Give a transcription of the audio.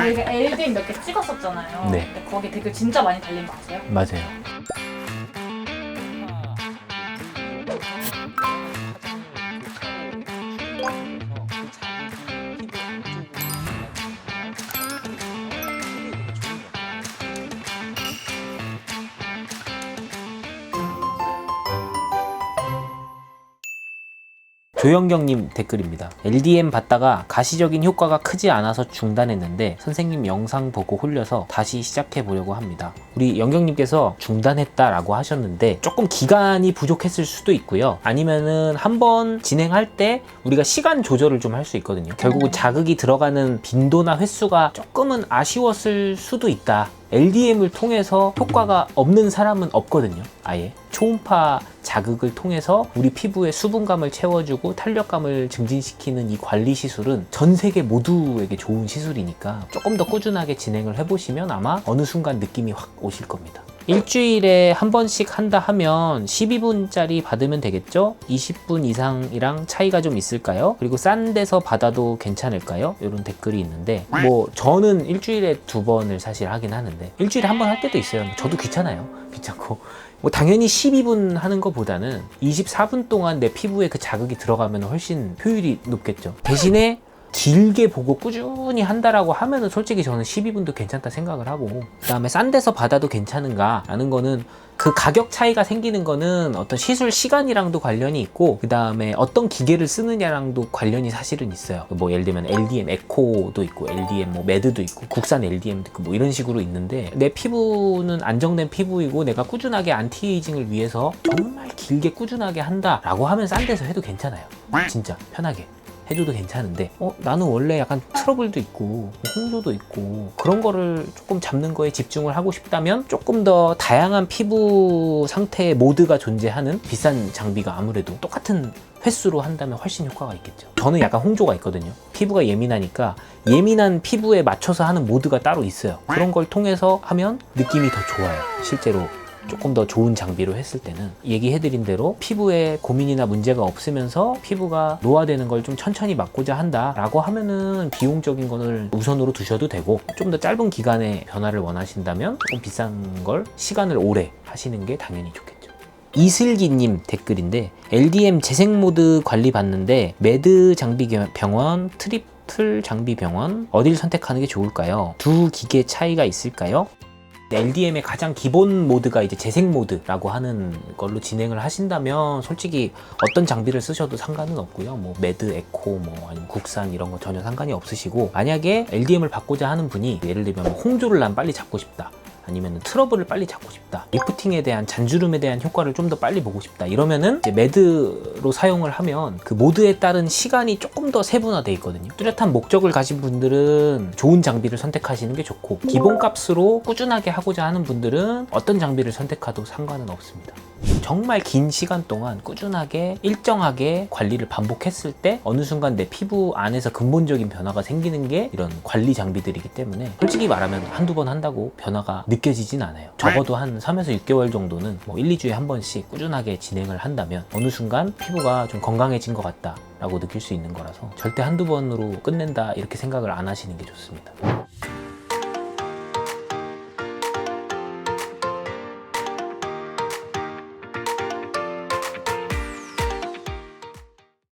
저희가 LDM 몇개 찍었었잖아요. 네. 근데 거기 댓글 진짜 많이 달린 거 아세요? 맞아요. 조영경님 댓글입니다. LDM 받다가 가시적인 효과가 크지 않아서 중단했는데 선생님 영상 보고 홀려서 다시 시작해 보려고 합니다. 우리 영경님께서 중단했다라고 하셨는데 조금 기간이 부족했을 수도 있고요. 아니면은 한번 진행할 때 우리가 시간 조절을 좀 할 수 있거든요. 결국은 자극이 들어가는 빈도나 횟수가 조금은 아쉬웠을 수도 있다. LDM을 통해서 효과가 없는 사람은 없거든요. 아예 초음파 자극을 통해서 우리 피부에 수분감을 채워주고 탄력감을 증진시키는 이 관리 시술은 전 세계 모두에게 좋은 시술이니까 조금 더 꾸준하게 진행을 해보시면 아마 어느 순간 느낌이 확 오실 겁니다. 일주일에 한 번씩 한다 하면 12분짜리 받으면 되겠죠? 20분 이상이랑 차이가 좀 있을까요? 그리고 싼 데서 받아도 괜찮을까요? 이런 댓글이 있는데 뭐 저는 일주일에 두 번을 사실 하긴 하는데 일주일에 한 번 할 때도 있어요. 저도 귀찮아요. 귀찮고 뭐 당연히 12분 하는 것보다는 24분 동안 내 피부에 그 자극이 들어가면 훨씬 효율이 높겠죠. 대신에 길게 보고 꾸준히 한다라고 하면은 솔직히 저는 12분도 괜찮다 생각을 하고 그 다음에 싼 데서 받아도 괜찮은가 라는 거는 그 가격 차이가 생기는 거는 어떤 시술 시간이랑도 관련이 있고 그 다음에 어떤 기계를 쓰느냐랑도 관련이 사실은 있어요. 뭐 예를 들면 LDM 에코도 있고 LDM 뭐 매드도 있고 국산 LDM도 있고 뭐 이런 식으로 있는데 내 피부는 안정된 피부이고 내가 꾸준하게 안티에이징을 위해서 정말 길게 꾸준하게 한다 라고 하면 싼 데서 해도 괜찮아요. 진짜 편하게. 해줘도 괜찮은데 어 나는 원래 약간 트러블도 있고 뭐 홍조도 있고 그런 거를 조금 잡는 거에 집중을 하고 싶다면 조금 더 다양한 피부 상태의 모드가 존재하는 비싼 장비가 아무래도 똑같은 횟수로 한다면 훨씬 효과가 있겠죠. 저는 약간 홍조가 있거든요. 피부가 예민하니까 예민한 피부에 맞춰서 하는 모드가 따로 있어요. 그런 걸 통해서 하면 느낌이 더 좋아요. 실제로 조금 더 좋은 장비로 했을 때는 얘기해드린 대로 피부에 고민이나 문제가 없으면서 피부가 노화되는 걸 좀 천천히 막고자 한다라고 하면은 비용적인 거를 우선으로 두셔도 되고 좀 더 짧은 기간에 변화를 원하신다면 조금 비싼 걸 시간을 오래 하시는 게 당연히 좋겠죠. 이슬기님 댓글인데 LDM 재생 모드 관리 받는데 매드 장비 병원 트리플 장비 병원 어딜 선택하는 게 좋을까요? 두 기계 차이가 있을까요? LDM의 가장 기본 모드가 이제 재생 모드라고 하는 걸로 진행을 하신다면 솔직히 어떤 장비를 쓰셔도 상관은 없고요. 뭐 매드, 에코, 뭐 아니면 국산 이런 거 전혀 상관이 없으시고 만약에 LDM을 받고자 하는 분이 예를 들면 뭐 홍조를 난 빨리 잡고 싶다. 아니면 트러블을 빨리 잡고 싶다. 리프팅에 대한 잔주름에 대한 효과를 좀 더 빨리 보고 싶다. 이러면은 이제 매드로 사용을 하면 그 모드에 따른 시간이 조금 더 세분화돼 있거든요. 뚜렷한 목적을 가진 분들은 좋은 장비를 선택하시는 게 좋고 기본값으로 꾸준하게 하고자 하는 분들은 어떤 장비를 선택해도 상관은 없습니다. 정말 긴 시간 동안 꾸준하게 일정하게 관리를 반복했을 때 어느 순간 내 피부 안에서 근본적인 변화가 생기는 게 이런 관리 장비들이기 때문에 솔직히 말하면 한두 번 한다고 변화가 느껴지진 않아요. 적어도 한 3에서 6개월 정도는 뭐 1, 2주에 한 번씩 꾸준하게 진행을 한다면 어느 순간 피부가 좀 건강해진 것 같다 라고 느낄 수 있는 거라서 절대 한두 번으로 끝낸다 이렇게 생각을 안 하시는 게 좋습니다.